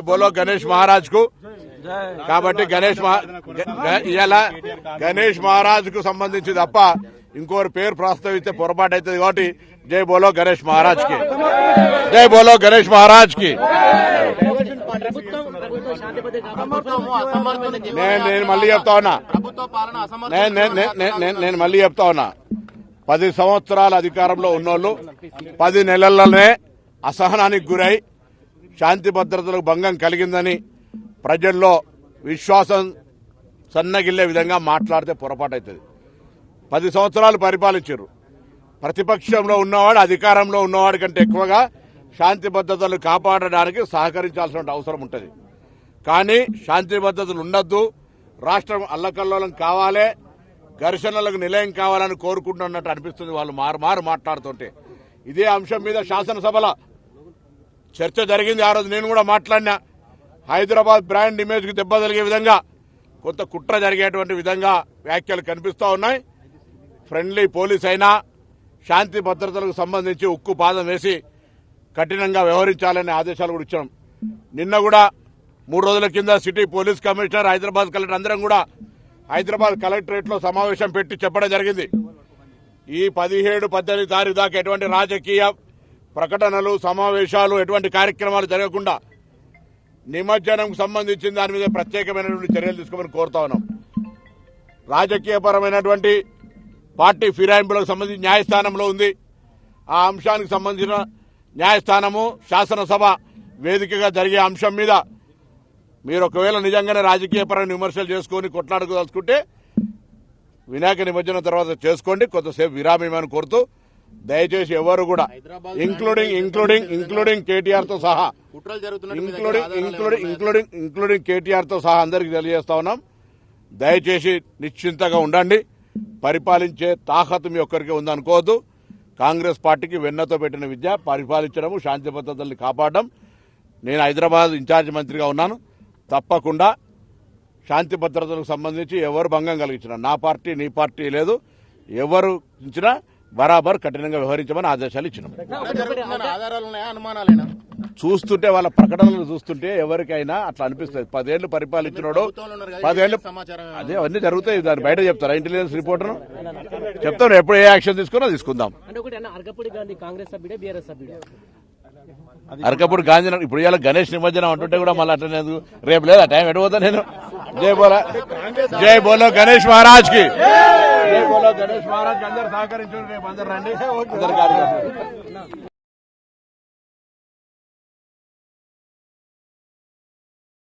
బోలో గణేష్ మహారాజ్కు కాబట్టి గణేష్ ఇలా గణేష్ మహారాజ్కు సంబంధించి తప్ప ఇంకోరి పేరు ప్రస్తావిస్తే పొరపాటు అవుతుంది కాబట్టి జై బోలో గణేష్ మహారాజ్కి జై బోలో గణేష్ మహారాజ్కి నేను నేను మళ్ళీ చెప్తా ఉన్నా. నేను నేను- నేను మళ్ళీ చెప్తా ఉన్నా. పది సంవత్సరాల అధికారంలో ఉన్నోళ్ళు పది నెలల్లోనే అసహనానికి గురై శాంతి భద్రతలకు భంగం కలిగిందని ప్రజల్లో విశ్వాసం సన్నగిల్లే విధంగా మాట్లాడితే పొరపాటు అవుతుంది పది సంవత్సరాలు పరిపాలించారు. ప్రతిపక్షంలో ఉన్నవాడు అధికారంలో ఉన్నవాడి కంటే ఎక్కువగా శాంతి భద్రతలు కాపాడడానికి సహకరించాల్సిన అవసరం ఉంటుంది. కానీ శాంతి భద్రతలు ఉండొద్దు. రాష్ట్రం అల్లకల్లోలం కావాలి. ఘర్షణలకు నిలయం కావాలని కోరుకుంటున్నట్టు అనిపిస్తుంది వాళ్ళు మారు మారు మాట్లాడుతుంటే. ఇదే అంశం మీద శాసనసభలో చర్చ జరిగింది ఆ రోజు నేను కూడా మాట్లాడినా. హైదరాబాద్ బ్రాండ్ ఇమేజ్కి దెబ్బ తగిలే విధంగా కొంత కుట్ర జరిగేటువంటి విధంగా వ్యాఖ్యలు కనిపిస్తూ ఉన్నాయి. ఫ్రెండ్లీ పోలీస్ అయినా శాంతి భద్రతలకు సంబంధించి ఉక్కు పాదం వేసి కఠినంగా వ్యవహరించాలనే ఆదేశాలు కూడా ఇచ్చాం. నిన్న కూడా మూడు రోజుల కింద city police commissioner Hyderabad collector అందరం కూడా హైదరాబాద్ కలెక్టరేట్లో సమావేశం పెట్టి చెప్పడం జరిగింది. ఈ పదిహేడు పద్దెనిమిది తారీఖు దాకా ఎటువంటి రాజకీయ ప్రకటనలు సమావేశాలు ఎటువంటి కార్యక్రమాలు జరగకుండా నిమజ్జనంకు సంబంధించిన దాని మీద ప్రత్యేకమైనటువంటి చర్యలు తీసుకోమని కోరుతా ఉన్నాం. రాజకీయపరమైనటువంటి పార్టీ ఫిరాయింపులకు సంబంధించి న్యాయస్థానంలో ఉంది. ఆ అంశానికి సంబంధించిన న్యాయస్థానము శాసనసభ వేదికగా జరిగే అంశం మీద మీరు ఒకవేళ నిజంగానే రాజకీయపరమైన విమర్శలు చేసుకొని కొట్లాడుకోదలుచుకుంటే వినాయక నిమజ్జనం తర్వాత చేసుకోండి. కొంతసేపు విరామేమని కోరుతూ దయచేసి ఎవరు కూడా ఇంక్లూడింగ్ ఇంక్లూడింగ్ ఇంక్లూడింగ్ కేటీఆర్తో సహా ఇంక్లూడింగ్ ఇంక్లూడింగ్ ఇంక్లూడింగ్ ఇంక్లూడింగ్ కేటీఆర్తో సహా అందరికి తెలియజేస్తా ఉన్నాం. దయచేసి నిశ్చింతగా ఉండండి. పరిపాలించే తాహతు మీ ఒక్కరికి ఉందనుకోవద్దు. కాంగ్రెస్ పార్టీకి వెన్నతో పెట్టిన విద్య పరిపాలించడం శాంతి భద్రతల్ని కాపాడడం. నేను హైదరాబాద్ ఇన్ఛార్జ్ మంత్రిగా ఉన్నాను. తప్పకుండా శాంతి భద్రతలకు సంబంధించి ఎవరు భంగం కలిగించినా నా పార్టీ నీ పార్టీ లేదు. ఎవరు ఇచ్చినా బరాబర్ కఠినంగా వ్యవహరించమని ఆదేశాలు ఇచ్చినాం. చూస్తుంటే వాళ్ళ ప్రకటనలు చూస్తుంటే ఎవరికైనా అట్లా అనిపిస్తుంది. పదేళ్ళు పరిపాలించినోడు పదేళ్ళు అదే అవన్నీ జరుగుతాయి. దాన్ని బయట చెప్తారా? ఇంటెలిజెన్స్ రిపోర్టర్ చెప్తాను ఎప్పుడు ఏ యాక్షన్ తీసుకున్నా తీసుకుందాం. అన్న అరకప్పుడు గాంధీ ఇప్పుడు ఇవాళ గణేష్ నిమజ్జనం అంటుంటే కూడా మళ్ళీ అట్లనే? రేపు లేదా టైం ఎడిపోతా నేను? జై బోలా జై బోలో గణేష్ మహారాజ్కి గణేష్ మహారాజ్ అందరు సహకరించండి రేపు అందరు రండి. అందరు కార్యకర్తలు.